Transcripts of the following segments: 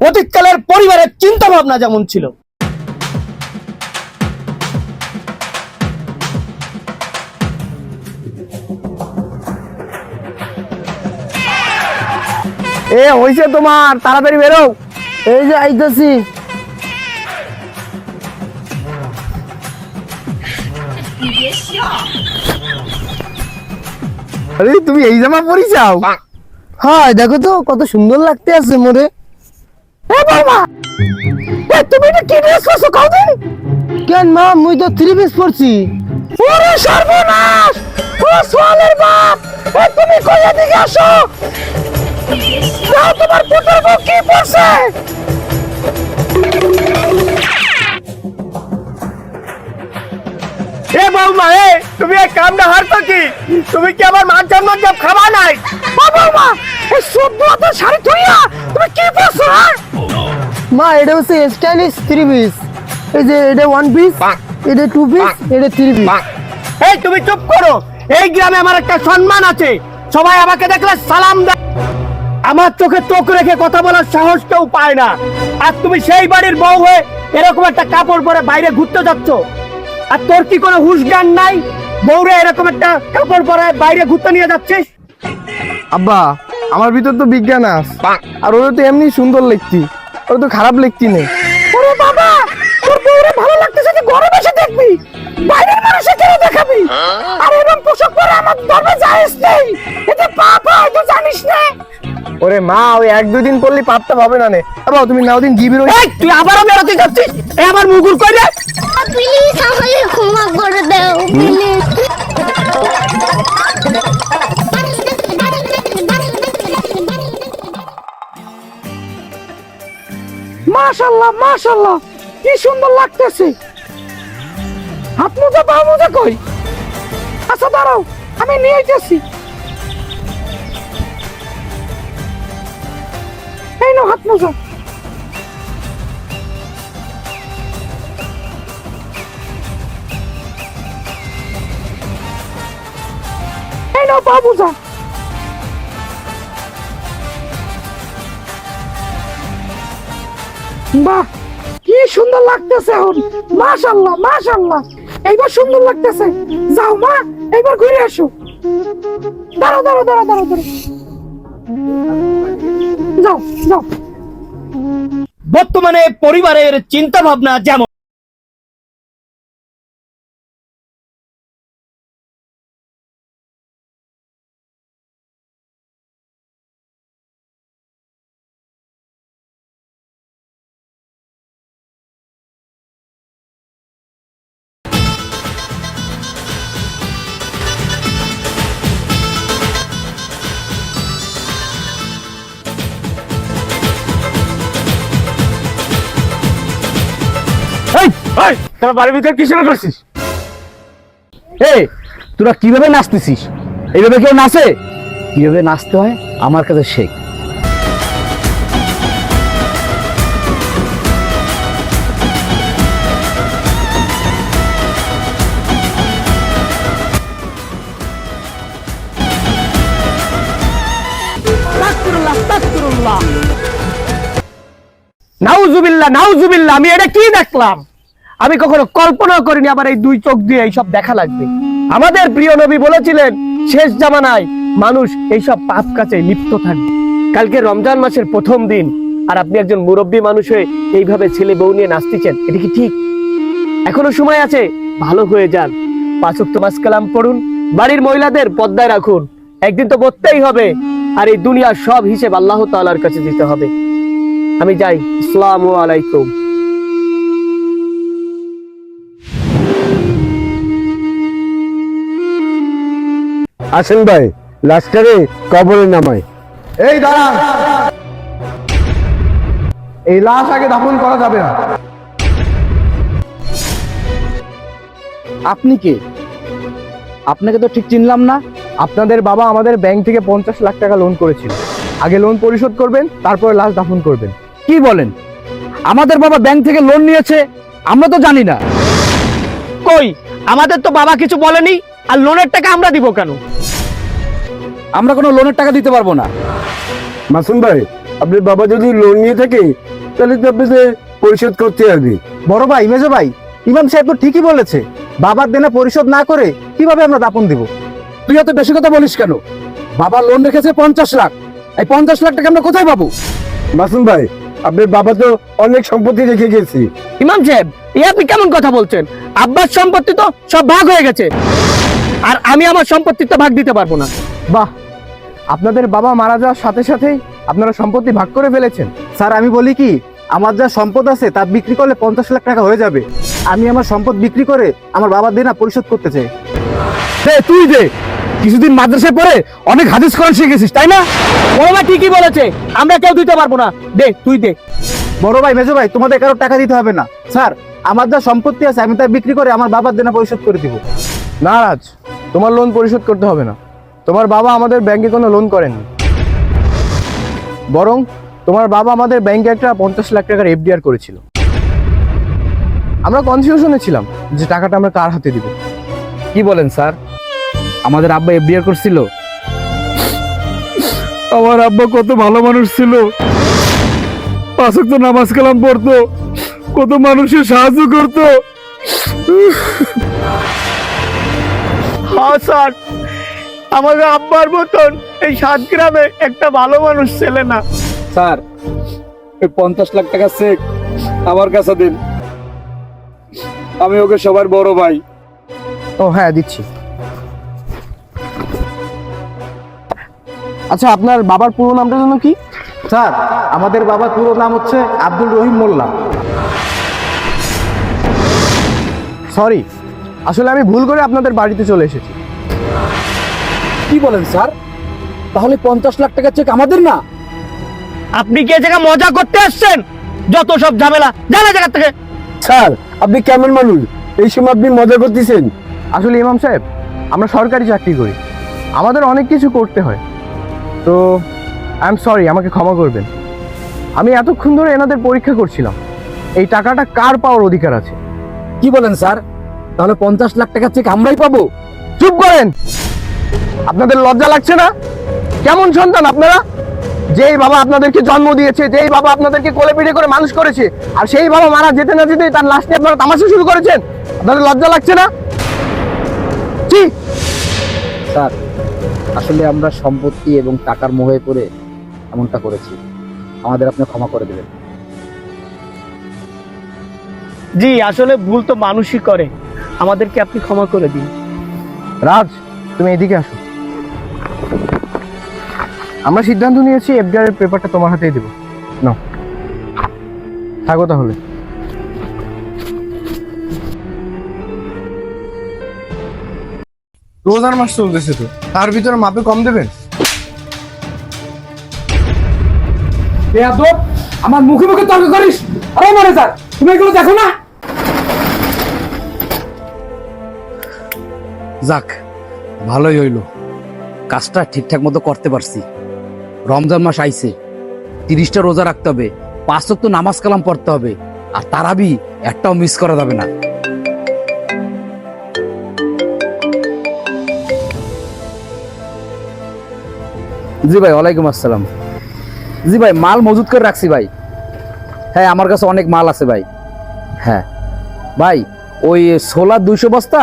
অতীতকালের পরিবারের চিন্তা ভাবনা যেমন ছিল। এ হইছে তোমার তাড়াতাড়ি বেরো এই যে আইতাছি। আরে তুমি এই জামা পরিছাও? হ্যাঁ দেখো তো কত সুন্দর লাগতে আছে মোরে। এ বাবা! এ তুমি এটা কি ড্রেস করছ কওদিন কেন মা মুই তো থ্রি পিস পরছি। ওরে সর্বনাশ! ও সোয়ালের বাপ! এ তুমি কই এদিকে আসো? দাও তোমার পুত্রের বউ কি পড়ছে এ বৌমা এ তুমি এক কামটা হারতো কি তুমি কি আমার মান সম্মান খাবা নাই? ও বৌমা! এই সদ্য হাতে শাড়ি থইয়া তুমি কি পড়ছো হ্যাঁ? মা এটা হচ্ছে স্টাইলিশ থ্রি পিস এই যে এটা ওয়ান পিস এটা টু পিস এটা থ্রি পিস এই তুমি চুপ করো। এই গ্রামে আমার একটা সম্মান আছে। সবাই আমাকে দেখলে সালাম দেয়। আমার চোখে চোখ রেখে কথা বলার সাহস কেউ পায় না। আর তুমি সেই বাড়ির বউ হয়ে এরকম একটা কাপড় পরে বাইরে ঘুরতে যাচ্ছ। আর তোর কি কোনো হুশ জ্ঞান নাই? বউরে এরকম একটা কাপড় পরে বাইরে ঘুরতে নিয়ে যাচ্ছিস? আব্বা আমার ভিতর তো বিজ্ঞান আস আর ওরা তো এমনি সুন্দর লিখতি। ওরা তো খারাপ লিখতি নেই। ওরে বাবা! তোর বউরে ভালো লাগতেছে যে ঘরে বসে দেখবি। বাইরের মানুষে কেন দেখাবি? আর এরকম পোশাক পরে আমার ধর্মে যাইস নেই। এতে পাপ হয় তুই জানিস না। ওরে মা ওই এক দুই দিন পড়লে পাপটা হবে না নে। আবার তুমি নাও দিন জিবির এই তুই আবারও বেরোতে যাচ্ছিস? এ আমার মুগুর কই রে প্লিজ আমাকে ক্ষমা করে দাও প্লিজ মাশাআল্লাহ মাশাআল্লাহ, কি সুন্দর লাগতেছে। হাত মোজা পা মোজা কই? আচ্ছা দাঁড়াও, আমি নিয়ে যাচ্ছি। এই নাও হাত মোজা। এই নাও পা মোজা বাহ, কি সুন্দর লাগতেছে এখন। মাশাআল্লাহ মাশাআল্লাহ। এইবার সুন্দর লাগতেছে। যাও মা, এইবার ঘুরে আসো। দাঁড়াও দাঁড়াও দাঁড়াও দাঁড়াও দাঁড়াও। যাও যাও। বর্তমানে পরিবারের চিন্তা ভাবনা যেমন তোর বাড়ির ভিতরে কি করছিস? এই তোরা কীভাবে নাচতেছিস? এইভাবে কেউ নাচে? কীভাবে নাচতে হয়? আমার কাছে শেখ। নাউজুবিল্লাহ নাউজুবিল্লাহ আমি এটা কি দেখলাম? আমি কখনো কল্পনা করিনি আবার এই দুই চোখ দিয়ে এইসব দেখা লাগবে। আমাদের প্রিয় নবী বলেছিলেন, শেষ জামানায় মানুষ এইসব পাপ কাছে লিপ্ত থাকবে। কালকে রমজান মাসের প্রথম দিন, আর আপনি একজন মুরব্বী মানুষ হয়ে এইভাবে ছেলে বউ নিয়ে নাচতেছেন, এটা কি ঠিক? এখনও সময় আছে, ভালো হয়ে যান। পাঁচক তো কালাম পড়ুন, বাড়ির মহিলাদের পদ্মায় রাখুন। একদিন তো মরতেই হবে, আর এই দুনিয়ার সব হিসেব আল্লাহ তাআলার কাছে দিতে হবে। আমি যাই, আসসালামু আলাইকুম। আসেন ভাই লাস্টারে কবরে নামায় এই দাঁড়ান এই লাশ আগে দাফন করা যাবে না। আপনি কে? আপনাকে তো ঠিক চিনলাম না। আপনাদের বাবা আমাদের ব্যাংক থেকে পঞ্চাশ লাখ টাকা লোন করেছিল। আগে লোন পরিশোধ করবেন তারপরে লাশ দাফন করবেন। কি বলেন? আমাদের বাবা ব্যাংক থেকে লোন নিয়েছে আমরা তো জানি না। কই? আমাদের তো বাবা কিছু বলেনি? আর লোনের টাকা আমরা দিব কেন? আমরা কোনো লোনের টাকা দিতে পারব না। মাসুম ভাই আপনার বাবা যদি লোন নিয়ে থাকে তাহলে তো আপনাকে পরিশোধ করতে হবে বড় ভাই মেজো ভাই ইমাম সাহেব তো ঠিকই বলেছে বাবার দেনা পরিশোধ না করে কীভাবে আমরা দাপন দিব? তুই এত বেশি কথা বলিস কেন? বাবা লোন রেখেছে পঞ্চাশ লাখ। এই পঞ্চাশ লাখ টাকা আমরা কোথায় পাবো? মাসুম ভাই আপনার বাবা তো অনেক সম্পত্তি রেখে গেছে। ইমাম সাহেব এই আপনি কেমন কথা বলছেন? আব্বার সম্পত্তি তো সব ভাগ হয়ে গেছে। আর আমি আমার সম্পত্তিতে ভাগ দিতে পারব না। বাহ আপনাদের বাবা মারা যাওয়ার সাথে সাথেই আপনারা সম্পত্তি ভাগ করে ফেলেছেন। স্যার আমি বলি কি আমার যা সম্পদ আছে তা বিক্রি করলে পঞ্চাশ লাখ টাকা হয়ে যাবে। আমি আমার সম্পদ বিক্রি করে আমার বাবার দেনা পরিশোধ করতে চাই। দে তুই দে কিছুদিন মাদ্রাসায় পড়ে অনেক হাদিস কোরআন শিখেছিস তাই না? বড় ভাই ঠিকই বলেছে আমরা কেউ দিতে পারব না। দে তুই দে। বড় ভাই মেজো ভাই তোমাদের কারও টাকা দিতে হবে না। স্যার আমার যা সম্পত্তি আছে আমি তা বিক্রি করে আমার বাবার দেনা পরিশোধ করে দিব। না রাজ তোমার লোন পরিশোধ করতে হবে না। তোমার বাবা আমাদের ব্যাংকে কোনো লোন করেননি। বরং তোমার বাবা আমাদের ব্যাংকে একটা পঞ্চাশ লাখ টাকার এফডিআর করেছিল। আমরা কনফিউশনে ছিলাম যে টাকাটা আমরা কার হাতে দিব। কি বলেন স্যার? আমাদের আব্বা এফডিআর করছিল। আমার আব্বা কত ভালো মানুষ ছিল। পাঁচক তো নামাজ কালাম পড়তো। কত মানুষের সাহায্য করতো। হ্যাঁ স্যার আমাদের আব্বার মতন এই সাত গ্রামে একটা ভালো মানুষ ছেলে না। স্যার ওই পঞ্চাশ লাখ টাকা চেক আমার কাছে দিন। আমি ওকে সবার বড় ভাই। ও হ্যাঁ দিচ্ছি। আচ্ছা আপনার বাবার পুরো নামটা যেন কি? স্যার আমাদের বাবার পুরো নাম হচ্ছে আব্দুল রহিম মোল্লা। সরি আসলে আমি ভুল করে আপনাদের বাড়িতে চলে এসেছি। কি বলেন স্যার? তাহলে পঞ্চাশ লাখ টাকা চেক আমাদের না? আপনি কি এ জায়গায় মজা করতে আসছেন? যত সব ঝামেলা জানা জায়গা থেকে। স্যার আপনি কেমন মানুষ? এই সময় আপনি মজা করতেছেন। আসলে ইমাম সাহেব আমরা সরকারি চাকরি করি। আমাদের অনেক কিছু করতে হয়। তো আই এম সরি আমাকে ক্ষমা করবেন। আমি এতক্ষণ ধরে এনাদের পরীক্ষা করছিলাম। এই টাকাটা কার পাওয়ার অধিকার আছে? কি বলেন স্যার? তাহলে পঞ্চাশ লাখ টাকা চেক আমরাই পাবো। চুপ করেন। আপনাদের লজ্জা লাগছে না? কেমন সন্তান আপনারা? যেই বাবা আপনাদেরকে জন্ম দিয়েছে, যেই বাবা আপনাদেরকে কোলে পিঠে করে মানুষ করেছে, আর সেই বাবা মারা যেতে না যেতে তার লাস্টে আপনারা তামাশা শুরু করেছেন। আপনাদের লজ্জা লাগছে না? জি স্যার, আসলে আমরা সম্পত্তি এবং টাকার মোহে পড়ে এমনটা করেছি। আমাদের আপনি ক্ষমা করে দেবেন। জি, আসলে ভুল তো মানুষই করে। আমাদেরকে আপনি ক্ষমা করে দিন। রাজ তুমি এদিকে আসো। আমরা সিদ্ধান্ত নিয়েছি এফডিআর এর পেপারটা তোমার হাতেই দেবো। নাও। থাকো তাহলে। রোজার মাস চলতেছে তো। তার ভিতরে মাপে কম দেবেন? আমার মুখে মুখে তর্ক করিস? আরে মনে স্যার তুমি এগুলো দেখো না? যাক, ভালোই হইল। কাজটা ঠিকঠাক মতো করতে পারছি। রমজান মাস আইছে। তিরিশটা রোজা রাখতে হবে। পাঁচ তো নামাজ কালাম পড়তে হবে। আর তারাবি একটাও মিস করা যাবে না। জি ভাই, ওয়ালাইকুম আসসালাম। জি ভাই, মাল মজুত করে রাখছি ভাই। হ্যাঁ আমার কাছে অনেক মাল আছে ভাই। হ্যাঁ। ভাই, ওই সোলার দুইশো বস্তা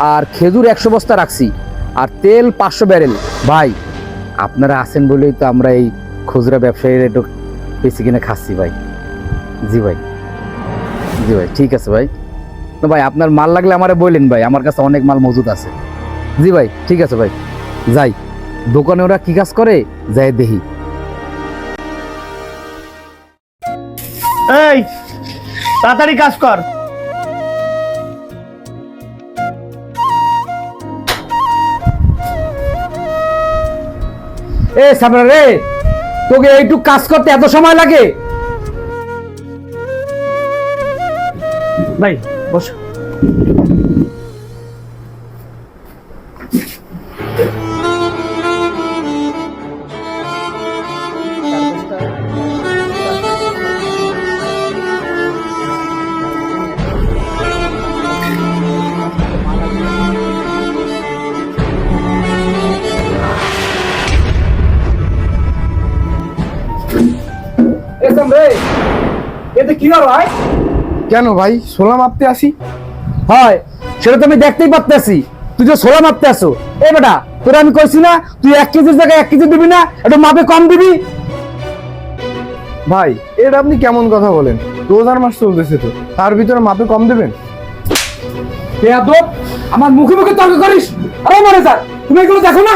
আর খেজুর একশো বস্তা রাখছি। আর তেল পাঁচশো ব্যারেল। ভাই, আপনারা আছেন বলেই তো আমরা এই খুচরা ব্যবসায়ীর একটু বেশি কিনে খাচ্ছি ভাই। জি ভাই। জি ভাই, ঠিক আছে ভাই। না ভাই, আপনার মাল লাগলে আমারে বললেন ভাই, আমার কাছে অনেক মাল মজুদ আছে। জি ভাই, ঠিক আছে ভাই। যাই, দোকানে ওরা কি কাজ করে? যাই দেখি। এই, তাড়াতাড়ি কাজ কর। এ সাবরা রে তোকে এইটুক কাজ করতে এত সময় লাগে? ভাই বসো। ভাই। কেন ভাই? সোলা মাপতে আসি? হয় সেটা তো আমি দেখতেই পারতেছি। তুই যে মাপতে আসো। এ বেটা তোর আমি কইছি না তুই এক কেজির জায়গায় এক কেজি দিবি না একটু মাপে কম দিবি। ভাই এটা আপনি কেমন কথা বলেন? রোজার মাস চলতেছে তো তার ভিতরে মাপে কম দেবেন? বেয়াদব আমার মুখে মুখে তর্ক করিস। আরে মনে স্যার তুমি এগুলো দেখো না।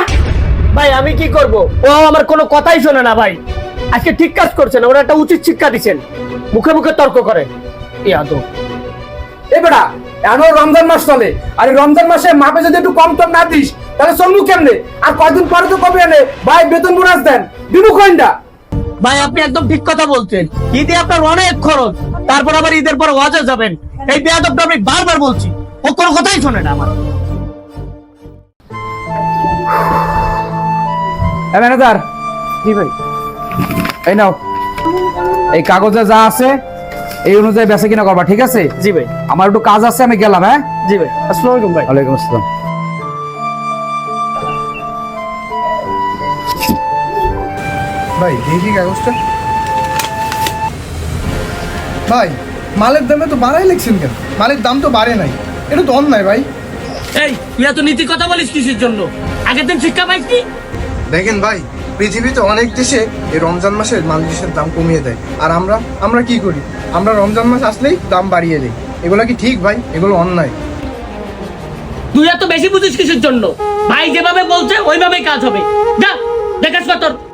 ভাই আমি কি করব? ও আমার কোনো কথাই শোনে না ভাই। আজকে ঠিক কাজ করছেন ওরা একটা উচিত শিক্ষা দিচ্ছেন। মুখে মুখে তর্ক করে। ইয়াদব এ বেটা এখনও রমজান মাস চলে। আর রমজান মাসে মাপে যদি একটু কম টম না দিস তাহলে চলবো কেমনে? আর কয়দিন পরে তো কবে আনে? ভাই বেতন বোনাস দেন। দিবু ভাই আপনি একদম ঠিক কথা বলছেন। ঈদে আপনার অনেক খরচ। তারপর আবার ঈদের পর ওয়াজে যাবেন। এই বেয়াদবটা আমি বারবার বলছি। ও কোনো কথাই শোনে না আমার। ম্যানেজার। জি ভাই। এই নাও। এই কাগজে যা আছে এই অনুযায়ী বেচা কিনা করবা ঠিক আছে? জি ভাই। আমার একটু কাজ আছে আমি গেলাম হ্যাঁ? জি ভাই। আসসালামু আলাইকুম ভাই। ওয়ালাইকুম আসসালাম। ভাই দেখি কাগজটা। ভাই মালের দামে তো বাড়াই লিখছেন কেন? মালের দাম তো বাড়ে নাই। এটা তো অন্যায় ভাই। এই তুই এত নীতি কথা বলিস কিসের জন্য? আগের দিন শিক্ষা পাইছি দেখেন ভাই পৃথিবীতে অনেক দেশে এই রমজান মাসে মানুষের দাম কমিয়ে দেয়। আর আমরা আমরা কি করি? আমরা রমজান মাস আসলেই দাম বাড়িয়ে দেয় এগুলো কি ঠিক ভাই? এগুলো অন্যায়। তুই এত বেশি বুঝিস কিসের জন্য? ভাই যেভাবে বলছে, ওইভাবেই কাজ হবে। যা, দেখাস তোর।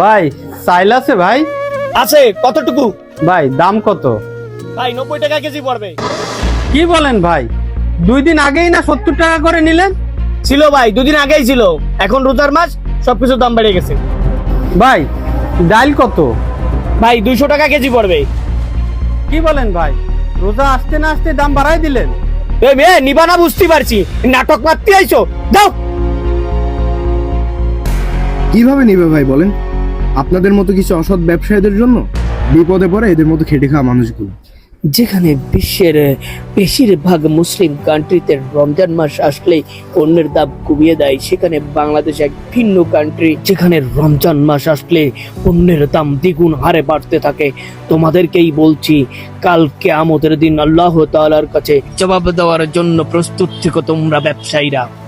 ভাই চাইল আছে ভাই? আছে কতটুকু? ভাই দাম কত? ভাই নব্বই টাকা কেজি পড়বে। কি বলেন ভাই? দুই দিন আগেই না সত্তর টাকা করে নিলেন? ছিল ভাই দুদিন আগেই ছিল। এখন রোজার মাস সবকিছুর দাম বেড়ে গেছে। ভাই ডাল কত? ভাই দুইশো টাকা কেজি পড়বে। কি বলেন ভাই? রোজা আসতে না আসতে দাম বাড়াই দিলেন? এ মেয়ে নিবানা বুঝতে পারছি। নাটক মারতে আইছো যাও। কীভাবে নিবে ভাই বলেন? আপনাদের মতো কিছু অসৎ ব্যবসায়ীদের জন্য বিপদে পড়ে এদের মতো খেটে খাওয়া মানুষগুলো। যেখানে বিশ্বের বেশিরভাগ মুসলিম কান্ট্রিতে রমজান মাস আসলে পণ্যের দাম কমিয়ে দেয়। সেখানে বাংলাদেশ এক ভিন্ন কান্ট্রি যেখানে রমজান মাস আসলে পণ্যের দাম দ্বিগুণ হারে বাড়তে থাকে। তোমাদেরকেই বলছি কালকে আমাদের দিন আল্লাহ তাআলার কাছে জবাব দেওয়ার জন্য প্রস্তুত থেকো তোমরা ব্যবসায়ীরা।